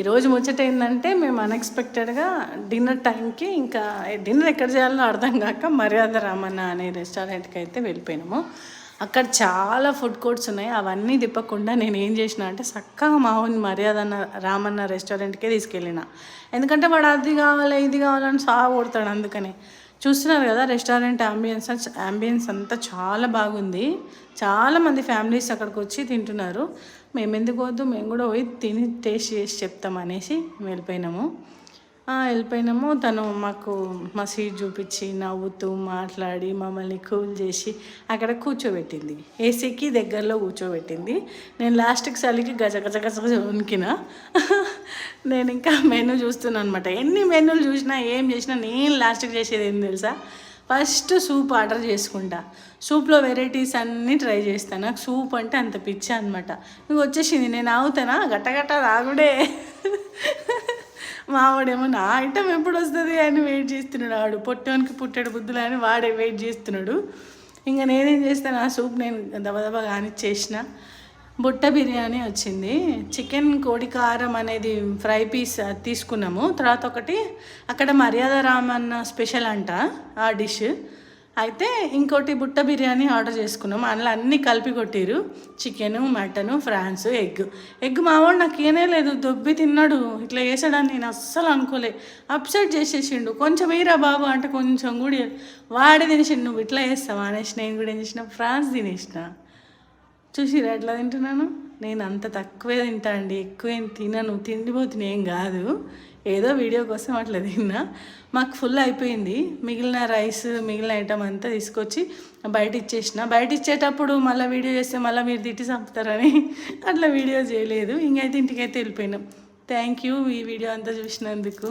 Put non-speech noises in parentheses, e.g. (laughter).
ఈరోజు ముచ్చట ఏంటంటే మేము అన్ఎక్స్పెక్టెడ్గా డిన్నర్ టైంకి ఇంకా డిన్నర్ ఎక్కడ చేయాలో అర్థం కాక మర్యాద రామన్న అనే రెస్టారెంట్కి అయితే వెళ్ళిపోయినాము. అక్కడ చాలా ఫుడ్ కోర్ట్స్ ఉన్నాయి. అవన్నీ తిప్పకుండా నేను ఏం చేసిన అంటే చక్కగా మా ఊని మర్యాద అన్న రామన్న రెస్టారెంట్కే తీసుకెళ్ళిన. ఎందుకంటే వాడు అది కావాలి ఇది కావాలని సాగు కొడతాడు అందుకని. చూస్తున్నారు కదా రెస్టారెంట్ అంబియన్స్ అంబియన్స్ అంతా చాలా బాగుంది. చాలా మంది ఫ్యామిలీస్ అక్కడికి వచ్చి తింటున్నారు. మేము ఎందుకు వద్దు మేము కూడా పోయి తిని టేస్ట్ చేసి చెప్తాం అనేసి వెళ్ళిపోయినాము. వెళ్ళిపోయినాము. తను మాకు మా సీట్ చూపించి నవ్వుతూ మాట్లాడి మమ్మల్ని కూల్ చేసి అక్కడ కూర్చోబెట్టింది. ఏసీకి దగ్గరలో కూర్చోబెట్టింది. నేను లాస్ట్కి చలికి గజ గజ గజ గజ (laughs) నేను ఇంకా మెనూ చూస్తున్నాను అనమాట ఎన్ని మెనూలు చూసినా ఏం చేసినా నేను లాస్ట్కి చేసేది ఏం తెలుసా? ఫస్ట్ సూప్ ఆర్డర్ చేసుకుంటా. సూప్లో వెరైటీస్ అన్నీ ట్రై చేస్తాను నాకు సూప్ అంటే అంత పిచ్చ అనమాట ఇంక వచ్చేసింది. నేను ఆగుతానా? గట్టగట్ట రాగుడే (laughs) మావాడేమో నా ఐటమ్ ఎప్పుడు వస్తుంది అని వెయిట్ చేస్తున్నాడు వాడు. పొట్టోనికి పుట్టాడు బుద్ధులు అని వాడే వెయిట్ చేస్తున్నాడు. ఇంకా నేనేం చేస్తాను ఆ సూప్ నేను దబదబా కానీ చేసిన బుట్ట బిర్యానీ వచ్చింది. చికెన్ కోడి కారం అనేది ఫ్రై పీస్ తీసుకున్నాము. తర్వాత ఒకటి అక్కడ మర్యాద రామన్న స్పెషల్ అంట ఆ డిష్. అయితే ఇంకోటి బుట్ట బిర్యానీ ఆర్డర్ చేసుకున్నాం. అందులో అన్నీ కలిపి కొట్టిరు chicken mutton prawns egg. Egg మావాడు నాకు ఏనే లేదు. దొబ్బి తిన్నాడు. ఇట్లా వేసాడని నేను అస్సలు అనుకోలే. అప్సెట్ చేసేసిండు. కొంచెం వేయరా బాబు అంటే కొంచెం కూడా వాడే తినేసిండు. నువ్వు ఇట్లా వేస్తావా అనేసి నేను కూడా ఏం చేసిన ఫ్రాన్స్ తినేసిన. చూసిరా ఎట్లా తింటున్నాను? నేను అంత తక్కువే తింటా అండి. ఎక్కువేం తినను. తిండిపోతున్నా ఏం కాదు. ఏదో వీడియో కోసం అట్లా తిన్నా. మాకు ఫుల్ అయిపోయింది. మిగిలిన రైస్ మిగిలిన ఐటమ్ అంతా తీసుకొచ్చి బయట ఇచ్చేసిన బయట ఇచ్చేటప్పుడు మళ్ళీ వీడియో చేస్తే మళ్ళీ మీరు తిట్టి చంపుతారని (laughs) అట్లా వీడియో చేయలేదు. ఇంకైతే ఇంటికైతే వెళ్ళిపోయినాం. థ్యాంక్ యూ ఈ వీడియో అంతా చూసినందుకు.